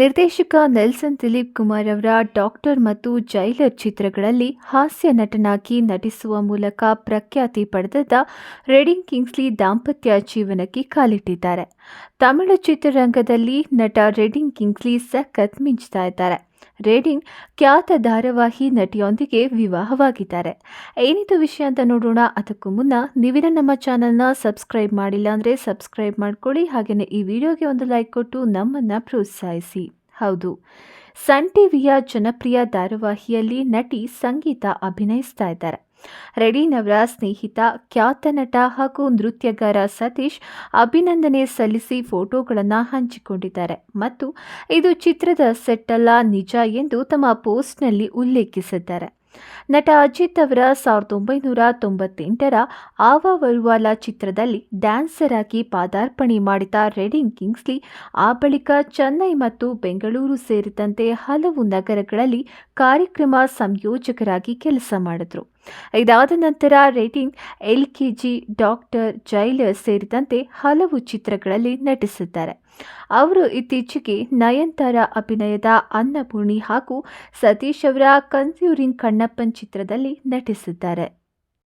ನಿರ್ದೇಶಕ ನೆಲ್ಸನ್ ದಿಲೀಪ್ ಕುಮಾರ್ ಅವರ ಡಾಕ್ಟರ್ ಮತ್ತು ಜೈಲರ್ ಚಿತ್ರಗಳಲ್ಲಿ ಹಾಸ್ಯ ನಟನಾಗಿ ನಟಿಸುವ ಮೂಲಕ ಪ್ರಖ್ಯಾತಿ ಪಡೆದಿದ್ದ ರೆಡಿಂಗ್ ಕಿಂಗ್ಸ್ಲಿ ದಾಂಪತ್ಯ ಜೀವನಕ್ಕೆ ಕಾಲಿಟ್ಟಿದ್ದಾರೆ. ತಮಿಳು ಚಿತ್ರರಂಗದಲ್ಲಿ ನಟ ರೆಡಿಂಗ್ ಕಿಂಗ್ಸ್ಲಿ ಸಖತ್ ಮಿಂಚ್ತಾ ಇದ್ದಾರೆ. ರೇಡಿಂಗ್ ಖ್ಯಾತ ಧಾರಾವಾಹಿ ನಟಿಯೊಂದಿಗೆ ವಿವಾಹವಾಗಿದ್ದಾರೆ. ಏನಿದು ವಿಷಯ ಅಂತ ನೋಡೋಣ. ಅದಕ್ಕೂ ಮುನ್ನ ನೀವಿನ ನಮ್ಮ ಚಾನಲ್ನ ಸಬ್ಸ್ಕ್ರೈಬ್ ಮಾಡಿಲ್ಲ ಅಂದರೆ ಸಬ್ಸ್ಕ್ರೈಬ್ ಮಾಡ್ಕೊಳ್ಳಿ. ಹಾಗೆಯೇ ಈ ವಿಡಿಯೋಗೆ ಒಂದು ಲೈಕ್ ಕೊಟ್ಟು ನಮ್ಮನ್ನು ಪ್ರೋತ್ಸಾಹಿಸಿ. ಹೌದು. ಸನ್ ಟಿವಿಯ ಜನಪ್ರಿಯ ಧಾರಾವಾಹಿಯಲ್ಲಿ ನಟಿ ಸಂಗೀತ ಅಭಿನಯಿಸ್ತಾ ಇದ್ದಾರೆ. ರೆಡಿನವರ ಸ್ನೇಹಿತ, ಖ್ಯಾತ ನಟ ಹಾಗೂ ನೃತ್ಯಗಾರ ಸತೀಶ್ ಅಭಿನಂದನೆ ಸಲ್ಲಿಸಿ ಫೋಟೋಗಳನ್ನು ಹಂಚಿಕೊಂಡಿದ್ದಾರೆ. ಮತ್ತು ಇದು ಚಿತ್ರದ ಸೆಟ್ ಅಲ್ಲ ನಿಜ ಎಂದು ತಮ್ಮ ಪೋಸ್ಟ್ನಲ್ಲಿ ಉಲ್ಲೇಖಿಸಿದ್ದಾರೆ. ನಟ ಅಜಿತ್ ಅವರ ಸಾವಿರದ ಒಂಬೈನೂರ ತೊಂಬತ್ತೆಂಟರ ಆವ ವರುವಾಲ ಚಿತ್ರದಲ್ಲಿ ಡ್ಯಾನ್ಸರ್ ಆಗಿ ಪಾದಾರ್ಪಣೆ ಮಾಡಿದ ರೆಡಿಂಗ್ ಕಿಂಗ್ಸ್ಲಿ, ಆ ಬಳಿಕ ಚೆನ್ನೈ ಮತ್ತು ಬೆಂಗಳೂರು ಸೇರಿದಂತೆ ಹಲವು ನಗರಗಳಲ್ಲಿ ಕಾರ್ಯಕ್ರಮ ಸಂಯೋಜಕರಾಗಿ ಕೆಲಸ ಮಾಡಿದ್ರು. ಇದಾದ ನಂತರ rating L K G doctor jailer ಸೇರಿದಂತೆ ಹಲವು ಚಿತ್ರಗಳಲ್ಲಿ ನಟಿಸಿದ್ದಾರೆ. ಅವರು ಇತ್ತೀಚೆಗೆ ನಯನ್ತಾರ ಅಭಿನಯದ ಅನ್ನಪೂರ್ಣಿ ಹಾಗೂ ಸತೀಶ್ ಅವರ ಕನ್ಸ್ಯೂರಿಂಗ್ ಕಣ್ಣಪ್ಪನ್ ಚಿತ್ರದಲ್ಲಿ ನಟಿಸಿದ್ದಾರೆ.